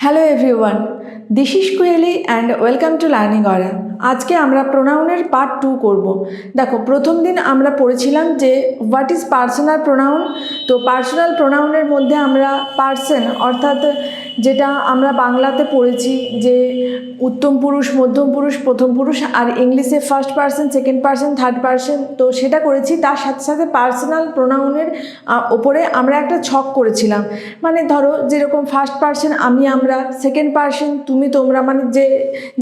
Hello everyone. This is Koyeli and welcome to learning aura আজকে আমরা প্রোনাউনের part two করব। দেখো, প্রথম দিন আমরা পড়েছিলাম যে হোয়াট ইজ পার্সোনাল প্রোনাউন তো পার্সোনাল প্রোনাউনের মধ্যে আমরা পার্সন অর্থাৎ যেটা আমরা বাংলাতে পড়েছি যে, উত্তম পুরুষ, মধ্যম পুরুষ, প্রথম পুরুষ আর ইংলিশে first person second person third person তো সেটা করেছি। তার সাথে সাথে পার্সোনাল প্রোনাউনের ওপরে আমরা একটা ছক করেছিলাম। মানে ধরো, যেরকম ফার্স্ট পার্সন আমি আমরা সেকেন্ড পার্সন তুমি তোমরা মানে যে,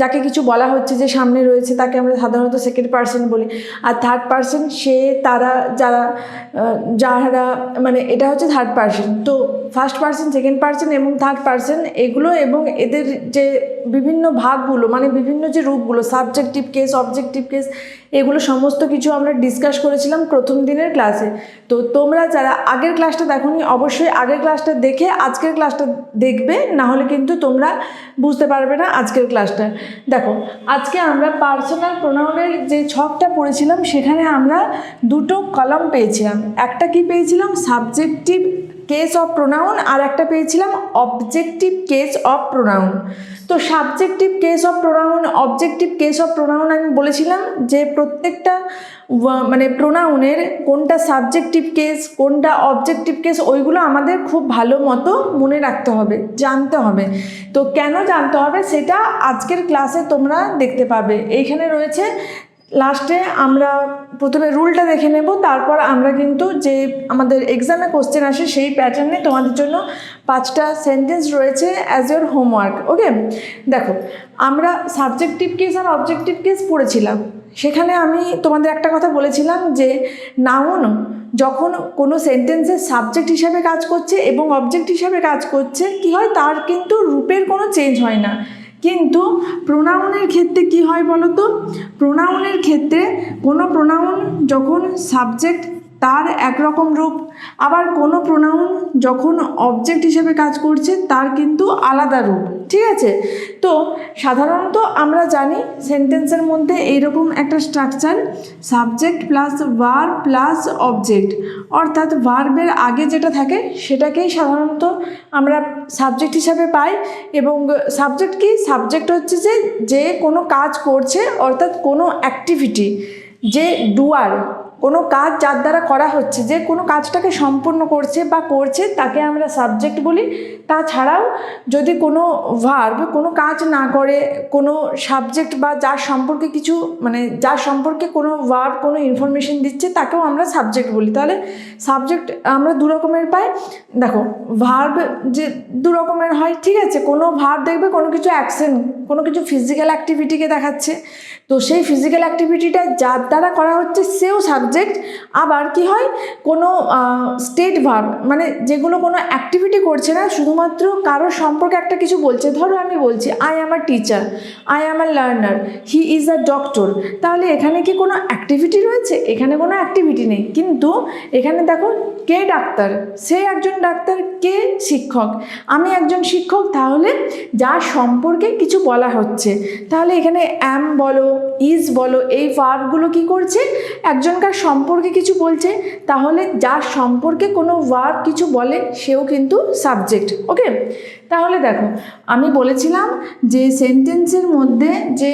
যাকে কিছু বলা হচ্ছে যে সামনে রয়েছে, তাকে আমরা সাধারণত সেকেন্ড পার্সন বলি। আর থার্ড পার্সন সে তারা যারা যারা মানে এটা হচ্ছে থার্ড পার্সন তো ফার্স্ট পার্সন সেকেন্ড পার্সন এবং থার্ড পার্সন এগুলো এবং এদের যে বিভিন্ন ভাগগুলো মানে বিভিন্ন যে রূপগুলো সাবজেক্টিভ কেস অবজেক্টিভ কেস এগুলো সমস্ত কিছু আমরা ডিসকাস করেছিলাম প্রথম দিনের ক্লাসে তো তোমরা যারা আগের ক্লাসটা দেখোনি, অবশ্যই আগের ক্লাসটা দেখে আজকের ক্লাসটা দেখবে, না হলে কিন্তু তোমরা বুঝতে পারবে না আজকের ক্লাসটা দেখো, আজকে আমরা পার্সোনাল প্রোনাউনের যে ছকটা পড়েছিলাম, সেখানে আমরা দুটো কলাম পেয়েছিলাম। একটা কি পেয়েছিলাম? সাবজেক্টিভ কেস অফ প্রোনাউন আর একটা পেয়েছিলাম অবজেক্টিভ কেস অফ প্রোনাউন তো subjective case of pronoun objective case of pronoun আমি বলেছিলাম যে প্রত্যেকটা মানে প্রোনাউনের কোনটা সাবজেক্টিভ কেস কোনটা অবজেক্টিভ কেস ওইগুলো আমাদের খুব ভালো মতো মনে রাখতে হবে, জানতে হবে। তো কেন জানতে হবে সেটা আজকের ক্লাসে তোমরা দেখতে পাবে। এইখানে রয়েছে লাস্টে আমরা প্রথমে রুলটা দেখে নেব, তারপর আমরা কিন্তু যে আমাদের এক্সামে কোশ্চেন আসে সেই প্যাটার্নে তোমাদের জন্য পাঁচটা সেন্টেন্স রয়েছে অ্যাজ ইয়োর হোমওয়ার্ক ওকে দেখো, আমরা সাবজেক্টিভ কেস আর অবজেক্টিভ কেস পড়েছিলাম। সেখানে আমি তোমাদের একটা কথা বলেছিলাম যে নাউন যখন কোনো সেন্টেন্সের সাবজেক্ট হিসাবে কাজ করছে এবং অবজেক্ট হিসাবে কাজ করছে, কি হয়? তার কিন্তু রূপের কোনো চেঞ্জ হয় না। কিন্তু প্রোনাউনের ক্ষেত্রে কি হয় বলো তো প্রোনাউনের ক্ষেত্রে কোনো প্রোনাউন যখন সাবজেক্ট তার একরকম রূপ। আবার কোনো প্রোনাউন যখন অবজেক্ট হিসেবে কাজ করছে, তার কিন্তু আলাদা রূপ। ঠিক আছে? তো সাধারণত আমরা জানি সেন্টেন্সের মধ্যে এইরকম একটা structure subject plus verb plus object অর্থাৎ ভার্বের আগে যেটা থাকে, সেটাকেই সাধারণত আমরা সাবজেক্ট হিসাবে পাই এবং সাবজেক্ট কি? সাবজেক্ট হচ্ছে যে যে কোনো কাজ করছে, অর্থাৎ কোনো অ্যাক্টিভিটি যে ডুয়ার কোনো কাজ যার দ্বারা করা হচ্ছে, যে কোনো কাজটাকে সম্পূর্ণ করছে বা করছে, তাকে আমরা সাবজেক্ট বলি। তাছাড়াও যদি কোনো ভার্ব কোনো কাজ না করে, কোনো সাবজেক্ট বা যার সম্পর্কে কিছু মানে যার সম্পর্কে কোনো ভার্ব কোনো ইনফরমেশন দিচ্ছে, তাকেও আমরা সাবজেক্ট বলি। তাহলে সাবজেক্ট আমরা দু রকমের পাই। দেখো ভার্ব যে দু রকমের হয়, ঠিক আছে, কোনো ভার্ব দেখবে কোনো কিছু অ্যাকশন কোনো কিছু ফিজিক্যাল অ্যাক্টিভিটিকে দেখাচ্ছে। তো সেই ফিজিক্যাল অ্যাক্টিভিটিটা যার দ্বারা করা হচ্ছে, সেও সাবজেক্ট আবার কি হয়, কোনো স্টেট ভার্ব মানে যেগুলো কোনো অ্যাক্টিভিটি করছে না, শুধুমাত্র কারোর সম্পর্কে একটা কিছু বলছে। ধরো আমি বলছি I am a teacher I am a learner he is a doctor তাহলে এখানে কি কোনো অ্যাক্টিভিটি রয়েছে? এখানে কোনো অ্যাক্টিভিটি নেই। কিন্তু এখানে দেখো, কে ডাক্তার? সে একজন ডাক্তার, কে শিক্ষক? আমি একজন শিক্ষক, তাহলে যার সম্পর্কে কিছু বলা হচ্ছে। তাহলে এখানে অ্যাম বলো ইজ বলো, এই ভার্বগুলো কি করছে? একজনকার সম্পর্কে কিছু বলছে, তাহলে যার সম্পর্কে কোনো ওয়ার্ড কিছু বলে, সেও কিন্তু সাবজেক্ট, ওকে? তাহলে দেখো, আমি বলেছিলাম যে সেন্টেন্সের মধ্যে যে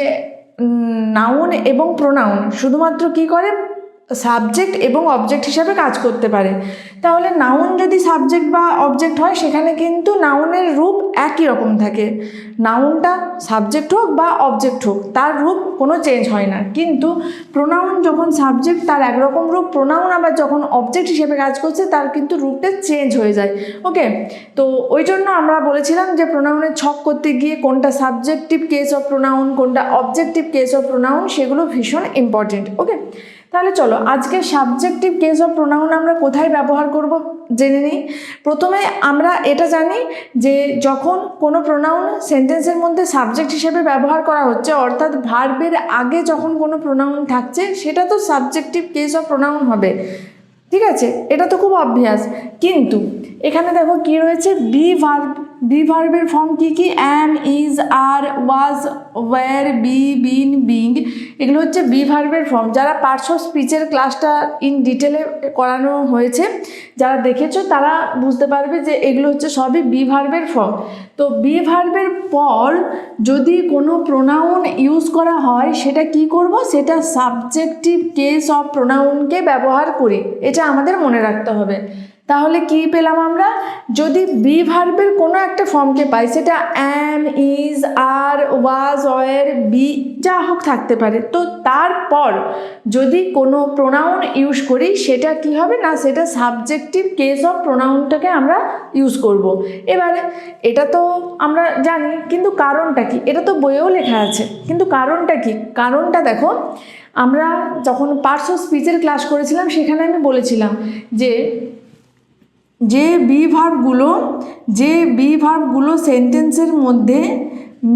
নাউন এবং প্রোনাউন শুধুমাত্র কি করে? সাবজেক্ট এবং অবজেক্ট হিসাবে কাজ করতে পারে। তাহলে নাউন যদি সাবজেক্ট বা অবজেক্ট হয়, সেখানে কিন্তু নাউনের রূপ একই রকম থাকে। নাউনটা সাবজেক্ট হোক বা অবজেক্ট হোক, তার রূপ কোনো চেঞ্জ হয় না। কিন্তু প্রোনাউন যখন সাবজেক্ট তার একরকম রূপ প্রোনাউন আবার যখন অবজেক্ট হিসেবে কাজ করছে, তার কিন্তু রূপটা চেঞ্জ হয়ে যায়। ওকে তো ওই জন্য আমরা বলেছিলাম যে প্রোনাউনের ছক করতে গিয়ে কোনটা সাবজেক্টিভ কেস অফ প্রোনাউন কোনটা অবজেক্টিভ কেস অফ প্রোনাউন সেগুলো ভীষণ ইম্পর্টেন্ট ওকে তাহলে চলো, আজকে সাবজেক্টিভ কেস অফ প্রোনাউন আমরা কোথায় ব্যবহার করব জেনে নিই। প্রথমে আমরা এটা জানি যে যখন কোনো প্রোনাউন সেন্টেন্সের মধ্যে সাবজেক্ট হিসেবে ব্যবহার করা হচ্ছে, অর্থাৎ ভার্বের আগে যখন কোনো প্রোনাউন থাকছে, সেটা তো সাবজেক্টিভ কেস অফ প্রোনাউন হবে। ঠিক আছে? এটা তো খুব অভ্যাস কিন্তু এখানে দেখো কি রয়েছে? বি ভার্ব বি ভার্বের ফর্ম কি কি? Am is are was were be been being এগুলো হচ্ছে বি ভার্বের ফর্ম যারা পার্টস অফ স্পিচের ক্লাসটা ইন ডিটেলে করানো হয়েছে, যারা দেখেছ তারা বুঝতে পারবে যে এগুলো হচ্ছে সবই বি ভার্বের ফর্ম তো বি ভার্বের পর যদি কোনো প্রোনাউন ইউজ করা হয়, সেটা কি করব? সেটা সাবজেক্টিভ কেস অফ প্রোনাউনকে ব্যবহার করি। এটা আমাদের মনে রাখতে হবে। তাহলে কি পেলাম আমরা? যদি বি ভার্বের কোনো একটা ফর্মকে পাই, সেটা অ্যাম ইজ আর ওয়াজ অয়ের বি যা হোক থাকতে পারে। তো তারপর যদি কোনো প্রোনাউন ইউজ করি, সেটা কি হবে? না, সেটা সাবজেক্টিভ কেস অফ প্রোনাউনটাকে আমরা ইউজ করব। এবারে, এটা তো আমরা জানি, কিন্তু কারণটা কি? এটা তো বইয়েও লেখা আছে। কিন্তু কারণটা কি? কারণটা দেখো, আমরা যখন পার্টস অফ স্পিচের ক্লাস করেছিলাম, সেখানে আমি বলেছিলাম যে যে বি ভার্বগুলো যে বি ভার্বগুলো সেন্টেন্সের মধ্যে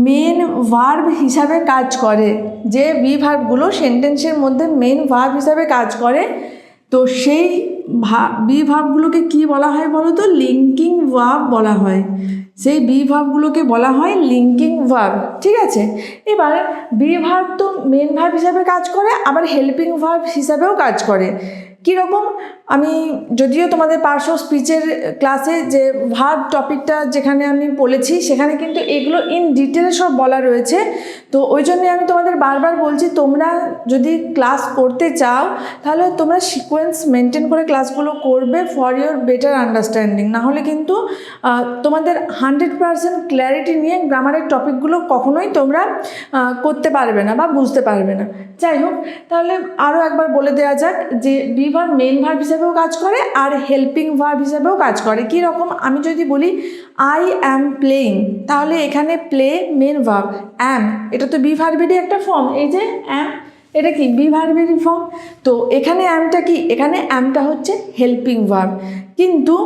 মেন ভার্ব হিসাবে কাজ করে, যে বি ভার্বগুলো সেন্টেন্সের মধ্যে মেন ভার্ব হিসাবে কাজ করে, তো সেই ভা বি ভার্বগুলোকে কি বলা হয় বলো তো? লিঙ্কিং ভার্ব বলা হয়। সেই বি ভার্বগুলোকে বলা হয় লিঙ্কিং ভার্ব ঠিক আছে? এবার বি ভার্ব তো মেন ভার্ব হিসাবে কাজ করে, আবার হেল্পিং ভার্ব হিসাবেও কাজ করে। কীরকম? আমি যদিও তোমাদের পার্শ্ব স্পিচের ক্লাসে যে ভার্ব টপিকটা যেখানে আমি বলেছি, সেখানে কিন্তু এগুলো ইন ডিটেলে সব বলা রয়েছে। তো ওই জন্যে আমি তোমাদের বারবার বলছি, তোমরা যদি ক্লাস করতে চাও, তাহলে তোমরা সিকোয়েন্স মেনটেন করে ক্লাসগুলো করবে ফর ইয়োর বেটার আন্ডারস্ট্যান্ডিং নাহলে কিন্তু তোমাদের হান্ড্রেড পারসেন্ট ক্ল্যারিটি নিয়ে গ্রামারের টপিকগুলো কখনোই তোমরা করতে পারবে না বা বুঝতে পারবে না। যাই হোক, তাহলে আরও একবার বলে দেওয়া যাক যে বি ভার্ব মেন ভার্ব হিসেবেও কাজ করে আর হেল্পিং ভার্ব হিসেবেও কাজ করে। কী রকম আমি যদি বলি আই অ্যাম প্লেইং তাহলে এখানে প্লে মেন ভার্ব অ্যাম এটা তো বি ভার্বেরই একটা ফর্ম এই যে অ্যাম এটা কি? বি ভার্বেরই ফর্ম তো এখানে অ্যামটা কি? এখানে অ্যামটা হচ্ছে হেল্পিং ভার্ব কিন্তু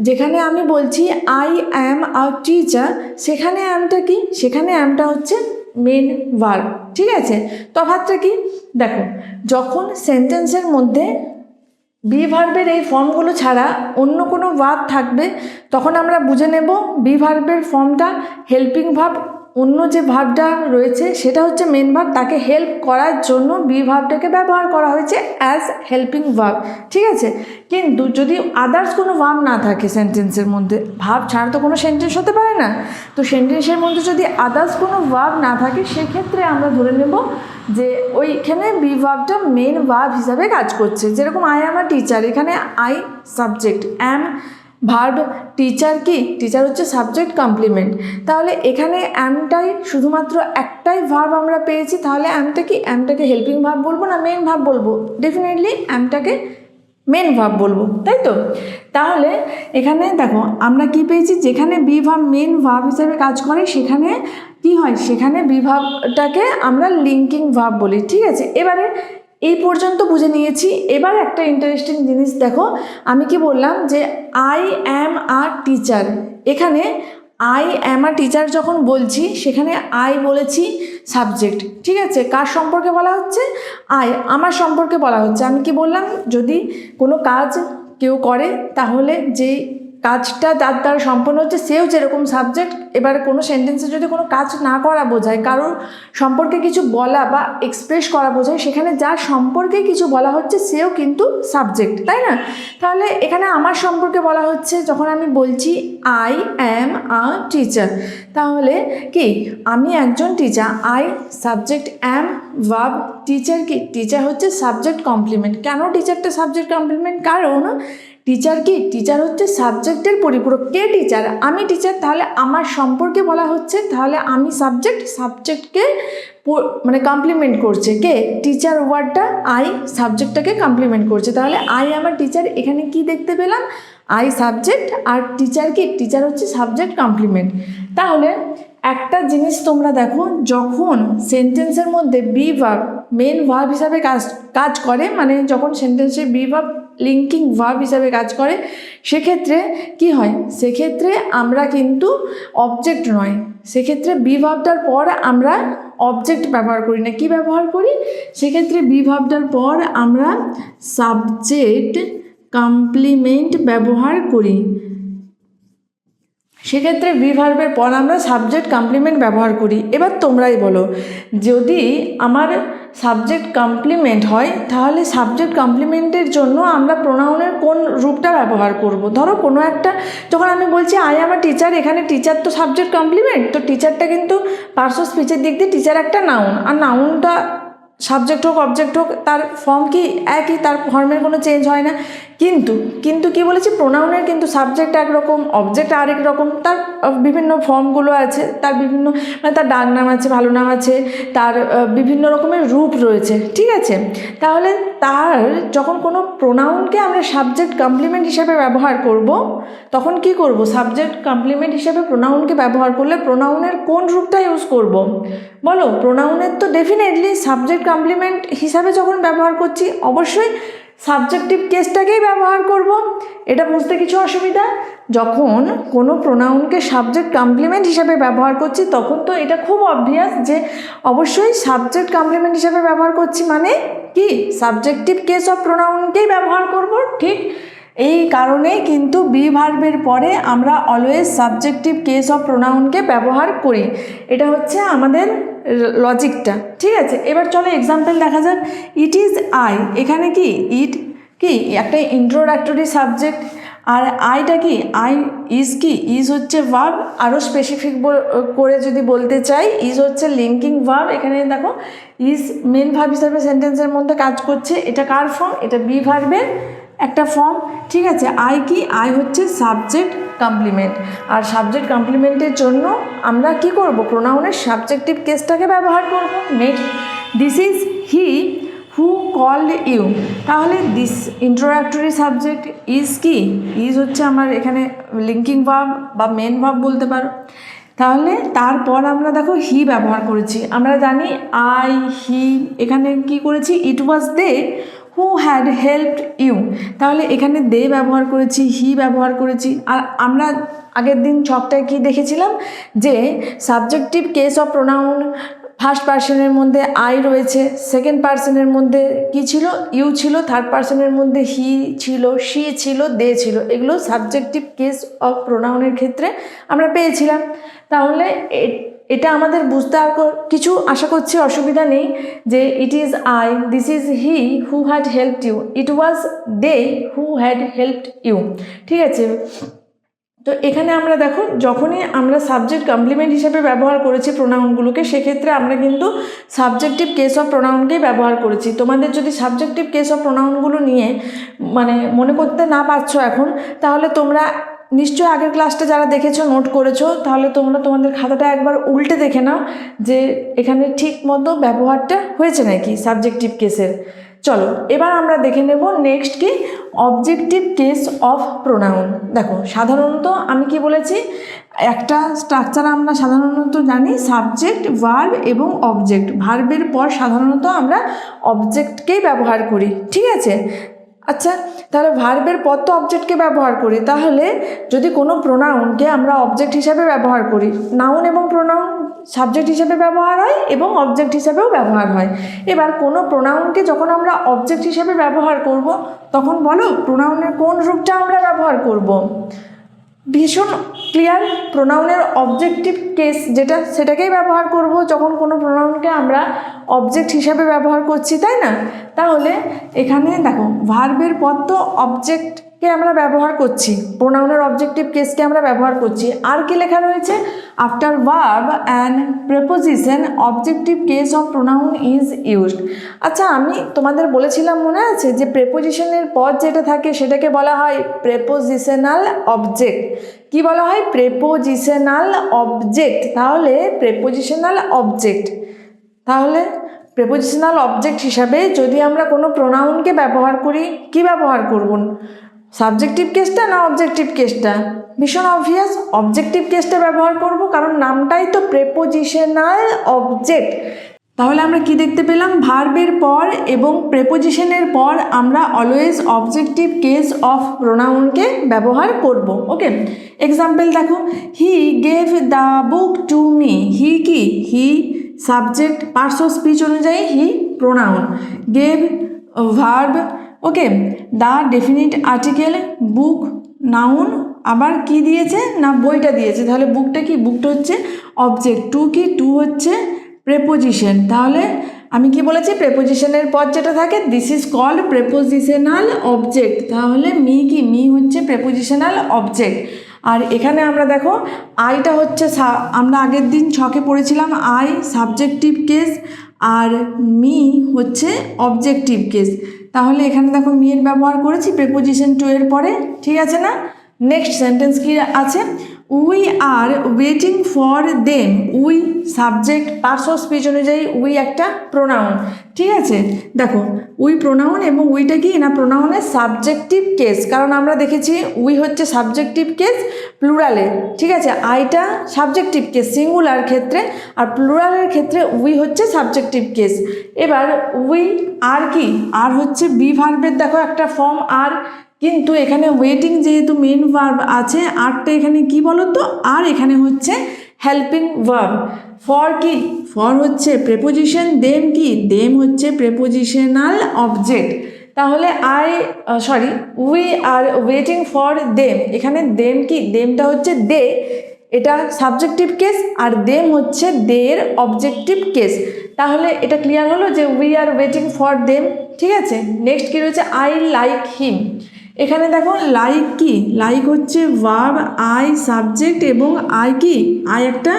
যেখানে আমি বলছি আই অ্যাম আ টিচার সেখানে অ্যামটা কি? সেখানে অ্যামটা হচ্ছে মেন ভার্ব ঠিক আছে? তফাতটা কি? দেখো, যখন সেন্টেন্সের মধ্যে বি ভার্বের এই ফর্মগুলো ছাড়া অন্য কোনো ভার্ব থাকবে, তখন আমরা বুঝে নেব বি ভার্বের ফর্মটা হেল্পিং ভার্ব অন্য যে ভাবটা রয়েছে সেটা হচ্ছে মেন ভার্ব তাকে হেল্প করার জন্য বি ভার্বটাকে ব্যবহার করা হয়েছে অ্যাজ হেল্পিং ভার্ব ঠিক আছে? কিন্তু যদি আদার্স কোনো ভার্ব না থাকে সেন্টেন্সের মধ্যে, ভাব ছাড়া তো কোনো সেন্টেন্স হতে পারে না। তো সেন্টেন্সের মধ্যে যদি আদার্স কোনো ভার্ব না থাকে, সেক্ষেত্রে আমরা ধরে নেব যে ওইখানে বি মেন ভার্ব হিসাবে কাজ করছে। যেরকম আই অ্যাম আ টিচার এখানে I subject am verb teacher কি? টিচার হচ্ছে সাবজেক্ট কমপ্লিমেন্ট তাহলে এখানে অ্যামটাই শুধুমাত্র একটাই ভার্ব আমরা পেয়েছি, তাহলে অ্যামটা কি? অ্যামটাকে হেল্পিং ভার্ব বলব না মেন ভার্ব বলব? ডেফিনেটলি অ্যামটাকে মেন ভাব বলব, তাই তো? তাহলে এখানে দেখো, আমরা কি পেয়েছি? যেখানে বি ভাব মেন ভাব হিসেবে কাজ করে, সেখানে কি হয়? সেখানে বিভাবটাকে আমরা লিঙ্কিং ভাব বলি, ঠিক আছে? এবারে এই পর্যন্ত বুঝে নিয়েছি। এবার একটা ইন্টারেস্টিং জিনিস দেখো, আমি কি বললাম যে আই অ্যাম আ টিচার এখানে আই অ্যাম আ টিচার যখন বলছি, সেখানে আই বলেছি সাবজেক্ট ঠিক আছে? কার সম্পর্কে বলা হচ্ছে? আই আমার সম্পর্কে বলা হচ্ছে। আমি কি বললাম? যদি কোনো কাজ কেউ করে, তাহলে যে কাজটা তার দ্বারা সম্পন্ন হচ্ছে, সেও যেরকম সাবজেক্ট এবার কোনো সেন্টেন্সে যদি কোনো কাজ না করা বোঝায়, কারোর সম্পর্কে কিছু বলা বা এক্সপ্রেস করা বোঝায়, সেখানে যার সম্পর্কে কিছু বলা হচ্ছে, সেও কিন্তু সাবজেক্ট তাই না? তাহলে এখানে আমার সম্পর্কে বলা হচ্ছে, যখন আমি বলছি আই অ্যাম আ টিচার তাহলে কি? আমি একজন টিচার আই সাবজেক্ট অ্যাম ভাব টিচার কি? টিচার হচ্ছে সাবজেক্ট কমপ্লিমেন্ট কেন টিচারটা সাবজেক্ট কমপ্লিমেন্ট কারণ টিচার কি? টিচার হচ্ছে সাবজেক্টের পরিপূরক। কে টিচার আমি টিচার তাহলে আমার সম্পর্কে বলা হচ্ছে, তাহলে আমি সাবজেক্ট সাবজেক্টকে মানে কমপ্লিমেন্ট করছে। কে? টিচার ওয়ার্ডটা আই সাবজেক্টটাকে কমপ্লিমেন্ট করছে। তাহলে আই আমার টিচার এখানে কি দেখতে পেলাম? আই সাবজেক্ট আর টিচার কি? টিচার হচ্ছে সাবজেক্ট কমপ্লিমেন্ট তাহলে একটা জিনিস তোমরা দেখো, যখন সেন্টেন্সের মধ্যে বি ভার্ব মেন ভার্ব হিসাবে কাজ কাজ করে মানে যখন সেন্টেন্সে বি ভার্ব লিঙ্কিং ভার্ব হিসাবে কাজ করে, সেক্ষেত্রে কি হয়? সেক্ষেত্রে আমরা কিন্তু অবজেক্ট নয়। সেক্ষেত্রে বি ভার্বটার পর আমরা অবজেক্ট ব্যবহার করি না। কি ব্যবহার করি? সেক্ষেত্রে বি ভার্বটার পর আমরা সাবজেক্ট কমপ্লিমেন্ট ব্যবহার করি। সেক্ষেত্রে বি ভার্বের পর আমরা সাবজেক্ট কমপ্লিমেন্ট ব্যবহার করি। এবার তোমরাই বলো, যদি আমার সাবজেক্ট কমপ্লিমেন্ট হয়, তাহলে সাবজেক্ট কমপ্লিমেন্টের জন্য আমরা প্রোনাউনের কোন রূপটা ব্যবহার করব? ধরো কোনো একটা, যখন আমি বলছি আই আমার টিচার এখানে টিচার তো সাবজেক্ট কমপ্লিমেন্ট তো টিচারটা কিন্তু পার্শ্ব স্পিচের দিক দিয়ে টিচার একটা নাউন আর নাউনটা সাবজেক্ট হোক অবজেক্ট হোক, তার ফর্ম কি একই, তার ফর্মের কোনো চেঞ্জ হয় না। কিন্তু কিন্তু কি বলেছি? প্রোনাউনের কিন্তু সাবজেক্ট একরকম অবজেক্ট আরেক রকম, তার বিভিন্ন ফর্মগুলো আছে, তার বিভিন্ন মানে তার ডাক নাম আছে, ভালো নাম আছে, তার বিভিন্ন রকমের রূপ রয়েছে, ঠিক আছে? তাহলে তার যখন কোনো প্রোনাউনকে আমরা সাবজেক্ট কমপ্লিমেন্ট হিসেবে ব্যবহার করব, তখন কি করব? সাবজেক্ট কমপ্লিমেন্ট হিসেবে প্রোনাউনকে ব্যবহার করলে প্রোনাউনের কোন রূপটা ইউজ করব? বলো প্রোনাউনের তো ডেফিনেটলি সাবজেক্ট কমপ্লিমেন্ট হিসাবে যখন ব্যবহার করছি, অবশ্যই সাবজেক্টিভ কেসটাকেই ব্যবহার করব। এটা বুঝতে কিছু অসুবিধা? যখন কোনো প্রোনাউনকে সাবজেক্ট কমপ্লিমেন্ট হিসাবে ব্যবহার করছি, তখন তো এটা খুব অবভিয়াস যে অবশ্যই সাবজেক্ট কমপ্লিমেন্ট হিসাবে ব্যবহার করছি মানে কি? সাবজেক্টিভ কেস অফ প্রোনাউনকেই ব্যবহার করব, ঠিক? এই কারণেই কিন্তু বি ভার্বের পরে আমরা অলওয়েজ সাবজেক্টিভ কেস অফ প্রোনাউনকে ব্যবহার করি। এটা হচ্ছে আমাদের লজিকটা ঠিক আছে? এবার চলো এক্সাম্পল দেখা যাক। ইট ইজ আই এখানে কি? ইট কি? একটা ইন্ট্রোডাক্টরি সাবজেক্ট আর আইটা কি? আই ইজ কি? ইজ হচ্ছে ভার্ব আরও স্পেসিফিক করে যদি বলতে চাই ইজ হচ্ছে লিঙ্কিং ভার্ব এখানে দেখো ইজ মেন ভার্ব হিসাবে সেন্টেন্সের মধ্যে কাজ করছে। এটা কার ফর্ম এটা বি ভার্বের একটা ফর্ম ঠিক আছে? আই কি? আই হচ্ছে সাবজেক্ট কমপ্লিমেন্ট আর সাবজেক্ট কমপ্লিমেন্টের জন্য আমরা কি করব? প্রোনাউনের সাবজেক্টিভ কেসটাকে ব্যবহার করব। Next this is he who called you তাহলে দিস ইন্ট্রোডাক্টরি সাবজেক্ট ইজ কি? ইজ হচ্ছে আমার এখানে লিঙ্কিং ভার্ব বা মেন ভার্ব বলতে পারো। তাহলে তারপর আমরা দেখো হি ব্যবহার করেছি। আমরা জানি আই হি এখানে কি করেছি? It was they who had helped you তাহলে এখানে দে ব্যবহার করেছি হি ব্যবহার করেছি। আর আমরা আগের দিন ছকটায় কি দেখেছিলাম? যে subjective case of pronoun first পার্সনের মধ্যে আই রয়েছে সেকেন্ড পার্সনের মধ্যে কি ছিল? ইউ ছিল থার্ড পার্সনের মধ্যে হি ছিল শি ছিল দে ছিল। এগুলো সাবজেক্টিভ কেস অফ প্রোনাউনের ক্ষেত্রে আমরা পেয়েছিলাম। তাহলে এটা আমাদের বুঝতে আর কিছু আশা করছি অসুবিধা নেই যে it is I this is he who had helped you it was they who had helped you ঠিক আছে? তো এখানে আমরা দেখো, যখনই আমরা সাবজেক্ট কমপ্লিমেন্ট হিসেবে ব্যবহার করেছি প্রোনাউনগুলোকে সেক্ষেত্রে আমরা কিন্তু সাবজেক্টিভ কেস অফ প্রোনাউনকেই ব্যবহার করেছি। তোমাদের যদি সাবজেক্টিভ কেস অফ প্রোনাউনগুলো নিয়ে মানে মনে করতে না পারছ এখন, তাহলে তোমরা নিশ্চয়ই আগের ক্লাসটা যারা দেখেছ নোট করেছ, তাহলে তোমরা তোমাদের খাতাটা একবার উল্টে দেখে নাও যে এখানে ঠিক মতো ব্যবহারটা হয়েছে নাকি সাবজেক্টিভ কেসের চলো, এবার আমরা দেখে নেব নেক্সট কি? অবজেক্টিভ কেস অফ প্রোনাউন দেখো, সাধারণত আমি কি বলেছি? একটা স্ট্রাকচার আমরা সাধারণত জানি সাবজেক্ট ভার্ব এবং অবজেক্ট ভার্বের পর সাধারণত আমরা অবজেক্টকেই ব্যবহার করি, ঠিক আছে? আচ্ছা তাহলে ভার্বের পর তো অবজেক্টকে ব্যবহার করি। তাহলে যদি কোনো প্রোনাউনকে আমরা অবজেক্ট হিসাবে ব্যবহার করি নাউন এবং প্রোনাউন সাবজেক্ট হিসাবে ব্যবহার হয় এবং অবজেক্ট হিসাবেও ব্যবহার হয়। এবার কোনো প্রোনাউনকে যখন আমরা অবজেক্ট হিসাবে ব্যবহার করব, তখন বলো প্রোনাউনের কোন রূপটা আমরা ব্যবহার করব? ভীষণ ক্লিয়ার প্রোনাউনের অবজেক্টিভ কেস যেটা সেটাকেই ব্যবহার করব যখন কোনো প্রোনাউনকে আমরা অবজেক্ট হিসাবে ব্যবহার করছি, তাই না? তাহলে এখানে দেখো ভার্বের পর তো অবজেক্টকে আমরা ব্যবহার করছি প্রোনাউনের অবজেক্টিভ কেসকে আমরা ব্যবহার করছি। আর কি লেখা রয়েছে? After verb and preposition objective case of pronoun is used আচ্ছা আমি তোমাদের বলেছিলাম মনে আছে যে প্রেপোজিশনের পর যেটা থাকে সেটাকে বলা হয় প্রেপোজিশনাল অবজেক্ট কি বলা হয়? প্রেপোজিশনাল অবজেক্ট তাহলে প্রেপোজিশনাল অবজেক্ট তাহলে প্রেপোজিশনাল অবজেক্ট হিসাবে যদি আমরা কোনো প্রোনাউনকে ব্যবহার করি, কি ব্যবহার করব? সাবজেক্টিভ কেসটা না অবজেক্টিভ কেসটা ভীষণ অবভিয়াস অবজেক্টিভ কেসটা ব্যবহার করব কারণ নামটাই তো প্রেপোজিশনাল অবজেক্ট তাহলে আমরা কি দেখতে পেলাম? ভার্বের পর এবং প্রেপোজিশনের পর আমরা অলওয়েজ অবজেক্টিভ কেস অফ প্রোনাউনকে ব্যবহার করব ওকে এক্সাম্পল দেখো he gave the book to me he কি? He subject parts of speech অনুযায়ী he pronoun gave verb okay the definite article book noun আবার কি দিয়েছে? না, বইটা দিয়েছে। তাহলে বুকটা কি? বুকটা হচ্ছে অবজেক্ট টু কি? টু হচ্ছে প্রেপোজিশন তাহলে আমি কি বলেছি? প্রেপোজিশনের পর যেটা থাকে this is called prepositional object তাহলে মি কি? মি হচ্ছে প্রেপোজিশনাল অবজেক্ট আর এখানে আমরা দেখো আইটা হচ্ছে আমরা আগের দিন ছকে পড়েছিলাম আই সাবজেক্টিভ কেস আর মি হচ্ছে অবজেক্টিভ কেস তাহলে এখানে দেখো মিয়ের ব্যবহার করেছি প্রেপোজিশন টু এর পরে, ঠিক আছে না? নেক্সট সেন্টেন্স কি আছে? We are waiting for them we subject of speech অনুযায়ী উই একটা প্রোনাউন ঠিক আছে? দেখো উই প্রোনাউন এবং উইটা কি? না প্রোনাউনের সাবজেক্টিভ কেস কারণ আমরা দেখেছি উই হচ্ছে সাবজেক্টিভ কেস প্লুরালে ঠিক আছে? আইটা সাবজেক্টিভ কেস সিঙ্গুলার ক্ষেত্রে, আর প্লুরালের ক্ষেত্রে উই হচ্ছে সাবজেক্টিভ কেস এবার উই আর কি? আর হচ্ছে বি ভার্বের দেখো একটা ফর্ম আর কিন্তু এখানে ওয়েটিং যেহেতু মেন ভার্ব আছে, আরটা এখানে কি বলো তো আর এখানে হচ্ছে হেল্পিং ভার্ব ফর কি? ফর হচ্ছে প্রেপোজিশন দেম কি? দেম হচ্ছে প্রেপোজিশনাল অবজেক্ট তাহলে I sorry we are waiting for them এখানে দেম কি? দেমটা হচ্ছে দে এটা সাবজেক্টিভ কেস আর দেম হচ্ছে দের অবজেক্টিভ কেস তাহলে এটা ক্লিয়ার হলো যে we are waiting for them ঠিক আছে? নেক্সট কী রয়েছে? আই লাইক হিম এখানে দেখো লাইক কি? লাইক হচ্ছে ভার্ব আই সাবজেক্ট এবং আই কি? আই একটা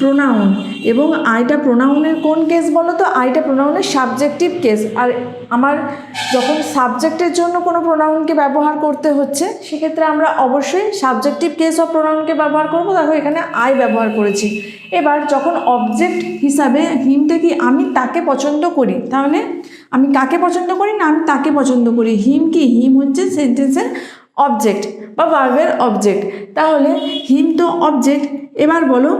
প্রোনাউন এবং আইটা প্রোনাউনের কোন কেস বলো তো? আইটা প্রোনাউনের সাবজেক্টিভ কেস আর আমার যখন সাবজেক্টের জন্য কোনো প্রোনাউনকে ব্যবহার করতে হচ্ছে, সেক্ষেত্রে আমরা অবশ্যই সাবজেক্টিভ কেস অফ প্রোনাউনকে ব্যবহার করব। দেখো এখানে আই ব্যবহার করেছি। এবার যখন অবজেক্ট হিসাবে হিমটা কি আমি তাকে পছন্দ করি, তাহলে আমি কাকে পছন্দ করি না, আমি তাকে পছন্দ করি। হিম কি? হিম হচ্ছে সেন্টেন্সের অবজেক্ট বা ভার্বের অবজেক্ট তাহলে হিম তো অবজেক্ট এবার বলো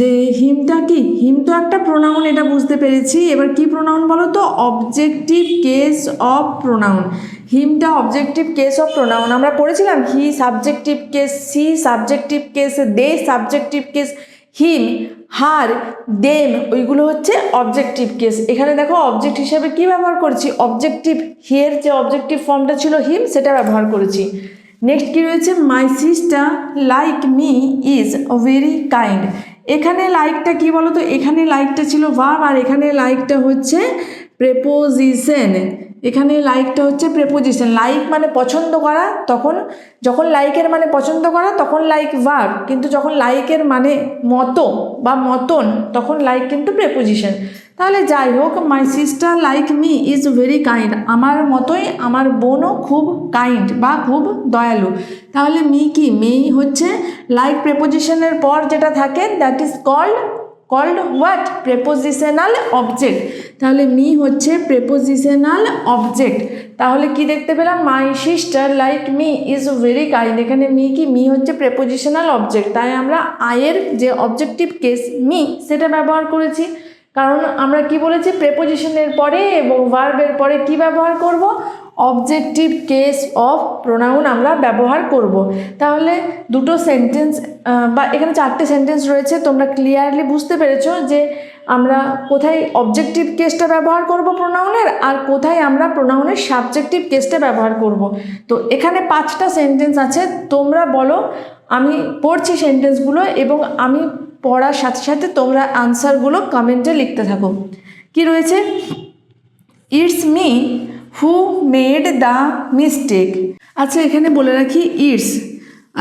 যে হিমটা কি? হিম তো একটা প্রোনাউন এটা বুঝতে পেরেছি। এবার কি প্রোনাউন বলো তো? অবজেক্টিভ কেস অফ প্রোনাউন হিমটা অবজেক্টিভ কেস অফ প্রোনাউন আমরা পড়েছিলাম he subjective case she subjective case they subjective case him her them ওইগুলো হচ্ছে অবজেক্টিভ কেস এখানে দেখো অবজেক্ট হিসাবে কি ব্যবহার করছি? অবজেক্টিভ হিয়ের যে অবজেক্টিভ ফর্মটা ছিল হিম সেটা ব্যবহার করেছি। নেক্সট কি রয়েছে? My sister like me is very kind এখানে লাইকটা কি বলো তো এখানে লাইকটা ছিল ভার্ব আর এখানে লাইকটা হচ্ছে প্রেপোজিশন এখানে লাইকটা হচ্ছে প্রেপোজিশন লাইক মানে পছন্দ করা, তখন যখন লাইকের মানে পছন্দ করা, তখন লাইক ভার্ব কিন্তু যখন লাইকের মানে মতো বা মতন, তখন লাইক কিন্তু প্রেপোজিশন তাহলে যাই হোক my sister like me is very kind আমার মতোই আমার বোনও খুব কাইন্ড বা খুব দয়ালু। তাহলে মি কি? মি হচ্ছে লাইক প্রেপোজিশনের পর যেটা থাকে that is called called what prepositional object তাহলে মি হচ্ছে প্রেপোজিশনাল অবজেক্ট তাহলে কি দেখতে পেলাম? My sister like me is very kind এখানে মি কি? মি হচ্ছে প্রেপোজিশনাল অবজেক্ট তাই আমরা আয়ের যে অবজেক্টিভ কেস মি, সেটা ব্যবহার করেছি। কারণ আমরা কি বলেছি? প্রেপোজিশনের পরে এবং ভার্বের পরে কি ব্যবহার করব? অবজেক্টিভ কেস অফ প্রোনাউন আমরা ব্যবহার করব। তাহলে দুটো সেন্টেন্স বা এখানে চারটে সেন্টেন্স রয়েছে, তোমরা ক্লিয়ারলি বুঝতে পেরেছ যে আমরা কোথায় অবজেক্টিভ কেসটা ব্যবহার করব প্রোনাউনের আর কোথায় আমরা প্রোনাউনের সাবজেক্টিভ কেসটা ব্যবহার করব। তো এখানে পাঁচটা সেন্টেন্স আছে, তোমরা বলো, আমি পড়ছি সেন্টেন্সগুলো এবং আমি পড়ার সাথে সাথে তোমরা আনসারগুলো কমেন্টে লিখতে থাকো। কি রয়েছে? It's me who made the mistake আচ্ছা এখানে বলে রাখি ইটস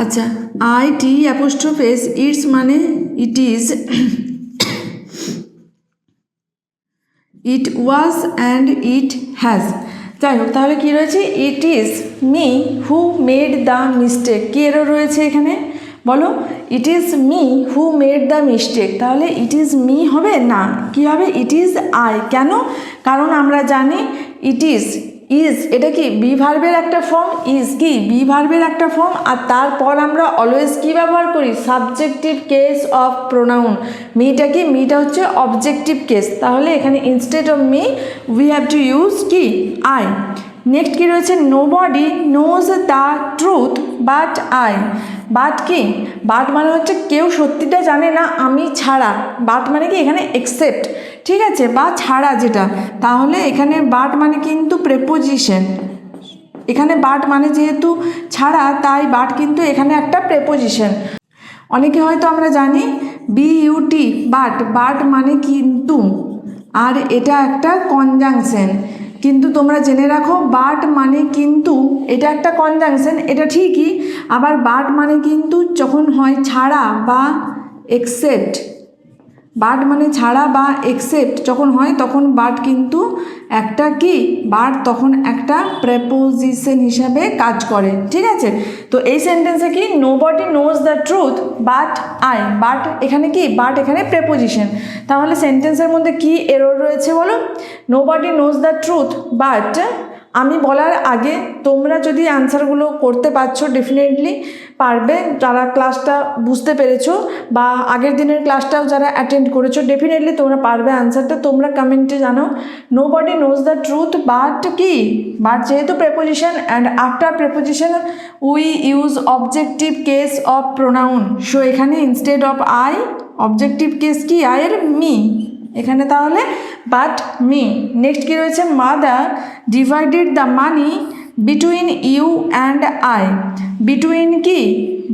আচ্ছা আই টি অ্যাপোস্ট্রোফেস ইটস মানে it is it was and it has যাই হোক, তাহলে কী রয়েছে? It is me who made the mistake কী এরও রয়েছে এখানে? বলো it is me who made the mistake তাহলে ইট ইজ মি হবে? না। কি হবে? ইট ইজ আই কেন? কারণ আমরা জানি ইট ইজ ইজ এটা কি? বি ভার্বের একটা ফর্ম ইজ কি? বি ভার্বের একটা ফর্ম আর তারপর আমরা অলওয়েজ কি ব্যবহার করি? সাবজেক্টিভ কেস অফ প্রোনাউন মিটা কি? মিটা হচ্ছে অবজেক্টিভ কেস তাহলে, এখানে instead of me we have to use কি? আই নেক্সট কি রয়েছে? Nobody knows the truth but I but কি? বাট মানে হচ্ছে কেউ সত্যিটা জানে না আমি ছাড়া। বাট মানে কি এখানে এক্সেপ্ট ঠিক আছে? বা ছাড়া যেটা। তাহলে এখানে বাট মানে কিন্তু প্রেপোজিশন এখানে বাট মানে যেহেতু ছাড়া, তাই বাট কিন্তু এখানে একটা প্রেপোজিশন অনেকে হয়তো আমরা জানি বি ইউটি বাট বাট মানে কিন্তু। আর এটা একটা কনজাংশন কিন্তু তোমরা জেনে রাখো, বাট মানে কিন্তু এটা একটা কনজাংশন এটা ঠিকই, আবার বাট মানে কিন্তু যখন হয় ছাড়া বা এক্সেপ্ট বাট মানে ছাড়া বা এক্সেপ্ট যখন হয় তখন বাট কিন্তু একটা কি? বাট তখন একটা প্রেপোজিশন হিসাবে কাজ করে, ঠিক আছে? তো এই সেন্টেন্সে কি? Nobody knows the truth but I but এখানে কি? বাট এখানে প্রেপোজিশন তাহলে সেন্টেন্সের মধ্যে কি এরর রয়েছে বলো? Nobody knows the truth but আমি বলার আগে তোমরা যদি অ্যান্সারগুলো করতে পারছ ডেফিনেটলি পারবে। যারা ক্লাসটা বুঝতে পেরেছ বা আগের দিনের ক্লাসটাও যারা অ্যাটেন্ড করেছ ডেফিনেটলি তোমরা পারবে অ্যান্সারটা তোমরা কমেন্টে জানাও nobody knows the truth but কি? বাট যেহেতু preposition and after preposition we use objective case of pronoun so এখানে instead of I objective case কি? আয়ের মি এখানে তাহলে বাট মি নেক্সট কী রয়েছে? Mother divided the money between you and I between কি?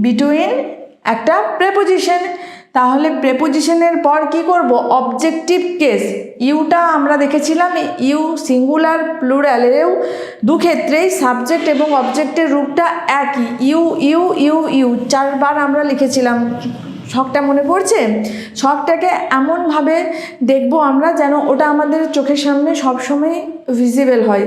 বিটুইন একটা প্রেপোজিশন তাহলে প্রেপোজিশনের পর কি করব? অবজেক্টিভ কেস ইউটা আমরা দেখেছিলাম ইউ সিঙ্গুলার প্লুরালেও দু ক্ষেত্রেই সাবজেক্ট এবং অবজেক্টের রূপটা একই। ইউ ইউ ইউ ইউ চারবার আমরা লিখেছিলাম। শখটা মনে পড়ছে? শখটাকে এমনভাবে দেখব আমরা যেন ওটা আমাদের চোখের সামনে সবসময় ভিজিবল হয়।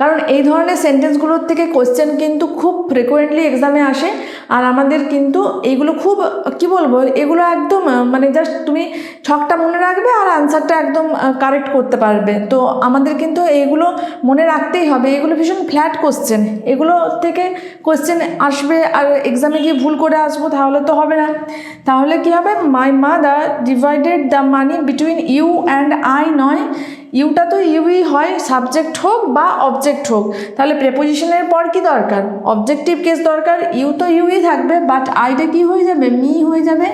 কারণ এই ধরনের সেন্টেন্সগুলোর থেকে কোশ্চেন কিন্তু খুব ফ্রিকোয়েন্টলি এক্সামে আসে। আর আমাদের কিন্তু এইগুলো খুব, কি বলব, এগুলো একদম মানে জাস্ট তুমি ছকটা মনে রাখবে আর আনসারটা একদম কারেক্ট করতে পারবে। তো আমাদের কিন্তু এইগুলো মনে রাখতেই হবে। এগুলো ভীষণ ফ্ল্যাট কোশ্চেন এগুলো থেকে কোশ্চেন আসবে আর এক্সামে গিয়ে ভুল করে আসব তাহলে তো হবে না। তাহলে কি হবে? My mother divided the money between you and I নয়। ইউটা তো ইউই হয়, সাবজেক্ট হোক বা অবজেক্ট হোক। তাহলে প্রেপোজিশনের পর কি দরকার? অবজেক্টিভ কেস দরকার, ইউ তো ইউই থাকবে বাট আইটা কি হয়ে যাবে? মি হয়ে যাবে।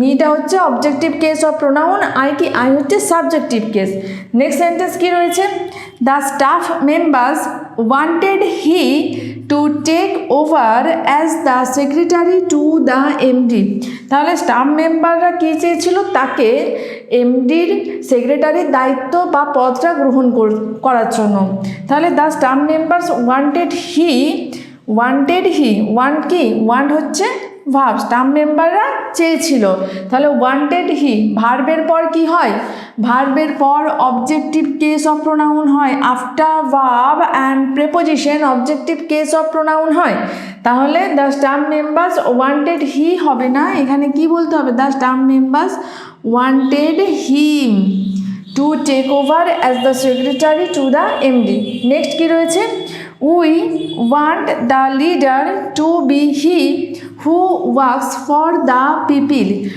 মিটা হচ্ছে objective case of pronoun I কি? আই হচ্ছে সাবজেক্টিভ কেস নেক্সট সেন্টেন্স কি রয়েছে? The staff members wanted he to take over as the secretary to the MD তাহলে স্টাফ মেম্বাররা কী চেয়েছিল? তাকে এমডির সেক্রেটারির দায়িত্ব বা পদটা গ্রহণ কর- করার জন্য। তাহলে the staff members wanted he wanted he want কি? ওয়ান্ট হচ্ছে ভাব স্টাফ মেম্বাররা চেয়েছিল। তাহলে ওয়ান্টেড হি ভার্বের পর কি হয়? ভার্বের পর অবজেক্টিভ কেস অফ প্রোনাউন হয়। After verb and preposition objective case of pronoun হয়। তাহলে the staff members wanted he হবে না। এখানে কি বলতে হবে? The staff members wanted him to take over as the secretary to the MD next কী রয়েছে? We want the leader to be he who works for the people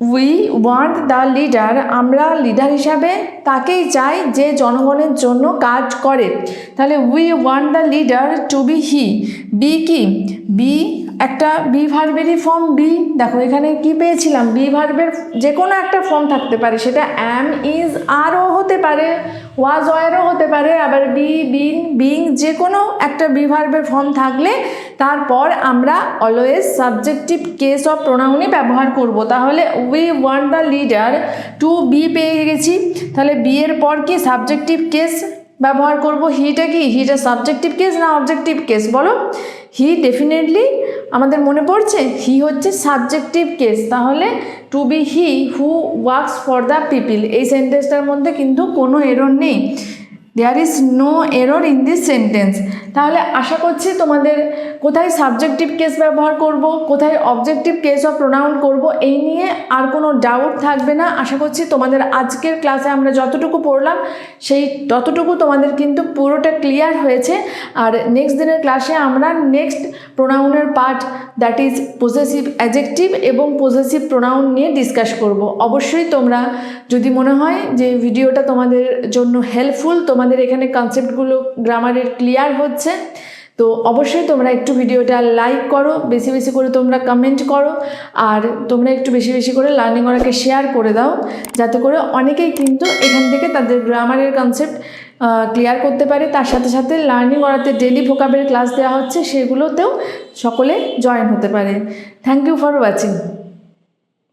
we want the leader আমরা leader হিসাবে তাকেই চাই যে জনগণের জন্য কাজ করে। তাহলে we want the leader to be he be কি? বি একটা বি ভার্বেরই ফর্ম বি দেখো, এখানে কি পেয়েছিলাম? বি ভার্বের যে কোনো একটা ফর্ম থাকতে পারে। সেটা অ্যাম ইজ আরও হতে পারে ওয়াজ ওয়ারও হতে পারে। আবার বি বিন বিং যে কোনো একটা বি ভার্বের ফর্ম থাকলে তারপর আমরা অলওয়েজ সাবজেক্টিভ কেস অফ প্রোনাউনই ব্যবহার করব। তাহলে we want the leader to be পেয়ে গেছি। তাহলে বি এর পর কি সাবজেক্টিভ কেস ব্যবহার করব? হিটা কি? হিটা সাবজেক্টিভ কেস না অবজেক্টিভ কেস বলো। হি ডেফিনেটলি আমাদের মনে পড়ছে হি হচ্ছে সাবজেক্টিভ কেস তাহলে to be he who works for the people এই সেন্টেন্সটার মধ্যে কিন্তু কোনো এরর নেই। There is no error in this sentence তাহলে আশা করছি তোমাদের কোথায় সাবজেক্টিভ কেস ব্যবহার করব, কোথায় অবজেক্টিভ কেস অফ প্রোনাউন করব, এই নিয়ে আর কোনো ডাউট থাকবে না। আশা করছি তোমাদের আজকের ক্লাসে আমরা যতটুকু পড়লাম, সেই ততটুকু তোমাদের কিন্তু পুরোটা ক্লিয়ার হয়েছে। আর নেক্সট দিনের ক্লাসে আমরা next প্রোনাউনের part that is possessive adjective এবং পজেসিভ প্রোনাউন নিয়ে ডিসকাস করব। অবশ্যই তোমরা যদি মনে হয় যে ভিডিওটা তোমাদের জন্য হেল্পফুল তোমাদের এখানে কনসেপ্টগুলো গ্রামারের ক্লিয়ার হচ্ছে। তো অবশ্যই তোমরা একটু ভিডিওটা লাইক করো, বেশি বেশি করে তোমরা কমেন্ট করো, আর তোমরা একটু বেশি বেশি করে লার্নিং ওরাকে শেয়ার করে দাও, যাতে করে অনেকেই কিন্তু এখান থেকে তাদের গ্রামারের কনসেপ্ট ক্লিয়ার করতে পারে। তার সাথে সাথে লার্নিং ওরাতে ডেলি ভোকাবের ক্লাস দেওয়া হচ্ছে, সেগুলোতেও সকলে জয়েন হতে পারে। Thank you for watching